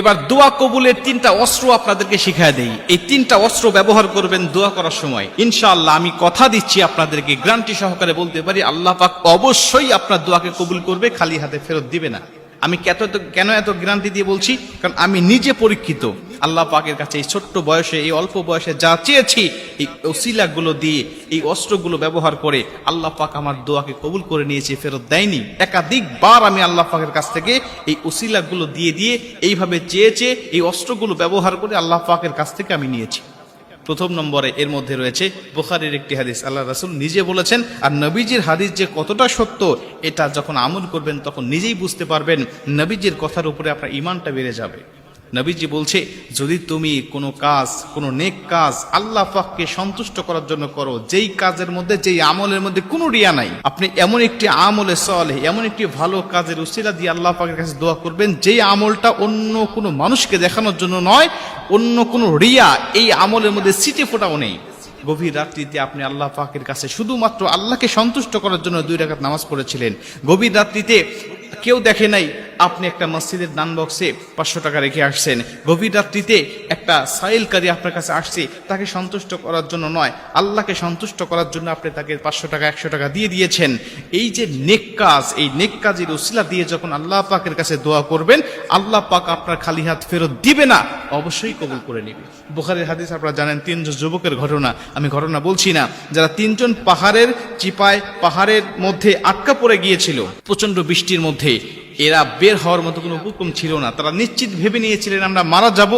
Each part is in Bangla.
এবার দোয়া কবুলের তিনটা অস্ত্র আপনাদেরকে শিখায় দেই। এই তিনটা অস্ত্র ব্যবহার করবেন দোয়া করার সময়। ইনশাআল্লাহ আমি কথা দিচ্ছি আপনাদেরকে, গ্রান্টি সহকারে বলতে পারি, আল্লাহ পাক অবশ্যই আপনার দোয়াকে কবুল করবে, খালি হাতে ফেরত দিবে না। আমি কেন এত কেন এত গ্রান্টি দিয়ে বলছি? কারণ আমি নিজে পরীক্ষিত। আল্লাহ পাকের কাছে এই ছোট্ট বয়সে, এই অল্প বয়সে যা চেয়েছি, এই ওসিলাগুলো দিয়ে, এই অস্ত্রগুলো ব্যবহার করে আল্লাহ পাক আমার দোয়াকে কবুল করে নিয়েছে, ফেরত দেয়নি। একাধিকবার আমি আল্লাহ পাকের কাছ থেকে এই ওসিলাগুলো দিয়ে দিয়ে, এইভাবে চেয়েছে চেয়ে এই অস্ত্রগুলো ব্যবহার করে আল্লাহ পাকের কাছ থেকে আমি নিয়েছি। প্রথম নম্বরে এর মধ্যে রয়েছে বুখারির একটি হাদিস। আল্লাহ রাসুল নিজে বলেছেন, আর নবীজির হাদিস যে কতটা সত্য, এটা যখন আমল করবেন, তখন নিজেই বুঝতে পারবেন, নবীজির কথার উপরে আপনার ইমানটা বেড়ে যাবে। নবীজি বলছে, যদি তুমি কোনো কাজ, কোনো নেক কাজ আল্লাহ পাককে সন্তুষ্ট করার জন্য করো, যেই কাজের মধ্যে, যেই আমলের মধ্যে কোনো রিয়া নাই, আপনি এমন একটি আমলে সলে এমন একটি ভালো কাজের উসিলা দিয়ে আল্লাহ পাকের কাছে দোয়া করবেন, যেই আমলটা অন্য কোনো মানুষকে দেখানোর জন্য নয়, অন্য কোনো রিয়া এই আমলের মধ্যে সিটে ফোটাও নেই। গভীর রাত্রিতে আপনি আল্লাহ পাকের কাছে শুধুমাত্র আল্লাহকে সন্তুষ্ট করার জন্য দুই রাকাত নামাজ পড়েছিলেন। গভীর রাত্রিতে কেউ দেখে নাই আপনি একটা মসজিদের দান বক্সে পাঁচশো টাকা রেখে আসছেন। গভীর রাত্রিতে একটা সাইলকারী আপনার কাছে আসছে, তাকে সন্তুষ্ট করার জন্য নয়। আল্লাহকে সন্তুষ্ট করার জন্য আপনি তাকে পাঁচশো টাকা, একশো টাকা দিয়ে দিয়েছেন। এই যে নেক কাজ, এই নেক কাজের উসিলা দিয়ে যখন আল্লাহ পাকের কাছে দোয়া করবেন, আল্লাহ পাক আপনার খালি হাত ফেরত দিবে না, অবশ্যই কবুল করে নেবে। বুখারের হাদিস আপনারা জানেন তিনজন যুবকের ঘটনা। আমি ঘটনা বলছি না, যারা তিনজন পাহাড়ের চিপায়, পাহাড়ের মধ্যে আটকা পড়ে গিয়েছিল প্রচণ্ড বৃষ্টির মধ্যে এরা বের হওয়ার মতো কোনো হুকুম ছিল না। তারা নিশ্চিত ভেবে নিয়েছিলেন, আমরা মারা যাব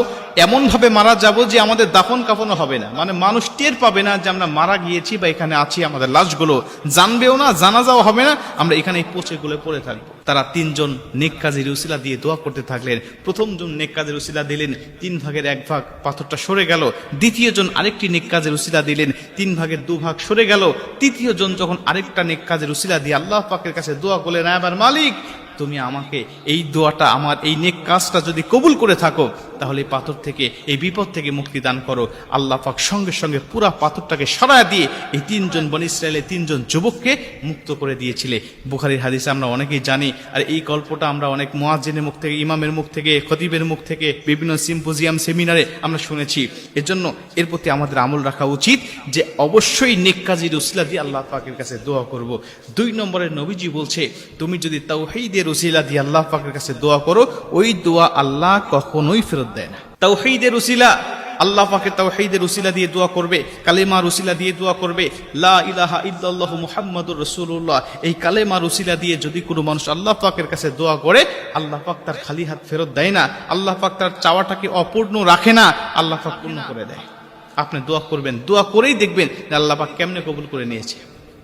এমন ভাবে মারা যাব যে আমাদের দাফন কাফনও হবে না। মানে মানুষ টের পাবে না যে আমরা মারা গিয়েছি বা এখানে আছি, আমাদের লাশগুলো জানবেও না জানা যাওয়া হবে না। আমরা এখানে পচে গুলে পড়ে থাকব। তারা তিনজন নেক কাজের উসিলা দিয়ে দোয়া করতে থাকলেন। প্রথম জন নেক কাজের উসিলা দিলেন, তিন ভাগের এক ভাগ পাথরটা সরে গেল। দ্বিতীয় জন আরেকটি নেক কাজের উসিলা দিলেন, তিন ভাগের দু ভাগ সরে গেল। তৃতীয় জন যখন আরেকটা নেক কাজের উসিলা দিয়ে আল্লাহ পাকের কাছে দোয়া করলেন আবার মালিক তুমি আমাকে এই দোয়াটা আমার এই নেক কাজটা যদি কবুল করে থাকো তাহলে পাথর থেকে, এই বিপদ থেকে মুক্তি দান করো। আল্লাহ পাক সঙ্গে সঙ্গে পুরা পাথরটাকে সরায় দিয়ে এই তিনজন বন ইসরায়েলের তিনজন যুবককে মুক্ত করে দিয়েছিলে। বুখারির হাদিসে আমরা অনেকেই জানি, আর এই গল্পটা আমরা অনেক মোয়াজিনের মুখ থেকে, ইমামের মুখ থেকে, খতিবের মুখ থেকে, বিভিন্ন সিম্পোজিয়াম, সেমিনারে আমরা শুনেছি। এজন্য এর প্রতি আমাদের আমল রাখা উচিত যে অবশ্যই নেক কাজীর উসিলা দিয়ে আল্লাহ পাকের কাছে দোয়া করব। দুই নম্বরের নবীজি বলছে, তুমি যদি তাও তাওহীদের উসিলা দিয়ে আল্লাহ পাকের কাছে দোয়া করো, ওই দোয়া আল্লাহ কখনোই ফেরত দেয় না তাওহীদের উসিলা, আল্লাহ পাকে তাওহীদের উসিলা দিয়ে দোয়া করবে, কালেমার উসিলা দিয়ে দোয়া করবে, লা ইলাহা ইল্লাল্লাহু মুহাম্মাদুর রাসূলুল্লাহ। এই কালেমার উসিলা দিয়ে যদি কোনো মানুষ আল্লাহ পাকের কাছে দোয়া করে, আল্লাহ পাক তার খালি হাত ফেরত দেয় না, আল্লাহ পাক তার চাওয়াটাকে অপূর্ণ রাখে না, আল্লাহ পাক পূর্ণ করে দেয়। আপনি দোয়া করবেন, দোয়া করেই দেখবেন আল্লাহ পাক কেমনে কবুল করে নিয়েছে।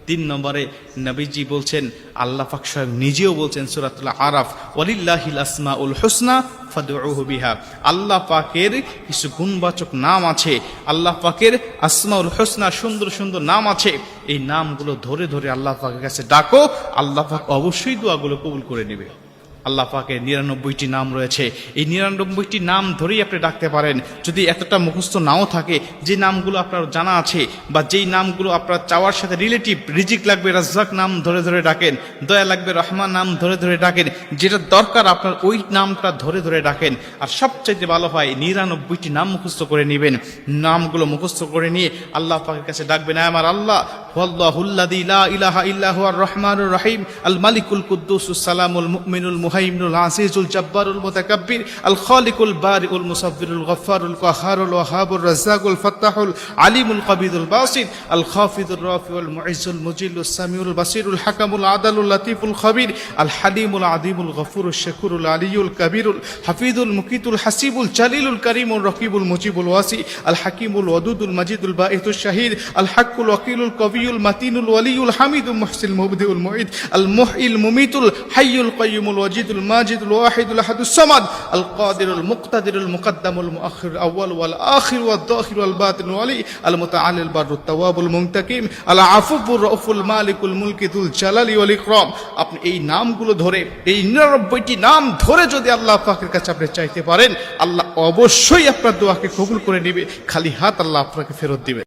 তিন নম্বরে নবীজি বলছেন, আল্লাহ পাক স্বয়ং নিজেও বলছেন সুরাতুল্লাহ আরাফ ওলিল্লাহিল আসমা উল হোসনা বিহা। আল্লাহ পাকের কিছু গুণবাচক নাম আছে, আল্লাহ পাকের আসমাউল হোসনা সুন্দর সুন্দর নাম আছে। এই নামগুলো ধরে ধরে আল্লাহ পাকের কাছে ডাকো, আল্লাহ পাক অবশ্যই দোয়াগুলো কবুল করে নেবে। আল্লাহ পাকের নিরানব্বইটি নাম রয়েছে। এই নিরানব্বইটি নাম ধরেই আপনি ডাকতে পারেন। যদি এতটা মুখস্থ নাও থাকে, যে নামগুলো আপনার জানা আছে বা যেই নামগুলো আপনার চাওয়ার সাথে রিলেটিভ রিজিক লাগবে, রাজ্জাক নাম ধরে ধরে ডাকেন, দয়া লাগবে, রহমান নাম ধরে ধরে ডাকেন, যেটা দরকার আপনার ওই নামটা ধরে ধরে ডাকেন। আর সবচাইতে ভালো হয়, নিরানব্বইটি নাম মুখস্থ করে নেবেন। নামগুলো মুখস্থ করে নিয়ে আল্লাহ পাকের কাছে ডাকবেন আমার আল্লাহ والله الذي لا إله إلا هو الرحمن الرحيم. الملك القدوس السلام المؤمن المهيمن العزيز الجبار المتكبر الخالق البارئ المصور الغفار القهار الوهاب الرزاق الفتاح العليم القبيض الباسط الخافض الرافع المعز المجل السميع البصير الحكم العدل اللطيف الخبير الحليم العظيم الغفور الشكور العلي الكبير الحفيظ المكيت الحسيب الجليل الكريم الرقيب المجيب الواسع الحكيم الودود المجيد البائث الشهيد الحق الوكيل القوي কবিউল মাতিনুল ওয়ালিউল হামিদুল মুহসিল মুবদিউল মুঈদ, আল মুহইল মুমিতুল ওয়াজিদুল মাজিদুল ওয়াহিদুল আহাদুস সামাদ, আল কাদিরুল মুকতাদিরুল মুকদ্দামুল মুআখির আউয়াল ওয়াল আখির ওয়াদ দাখির ওয়াল বাতিন ওয়ালি, আল মুতাআলিল বারুত তাওয়াবুল মুনতাকিম, আল আফুবুর রাউফুল মালিকুল জালালি ওয়াল ইকরাম। আপনি এই নামগুলো ধরে, এই নিরানব্বইটি নাম ধরে যদি আল্লাহ পাকের কাছে আপনি চাইতে পারেন, আল্লাহ অবশ্যই আপনার দোয়াকে কবুল করে নেবে, খালি হাত আল্লাহ আপনাকে ফেরত দিবে।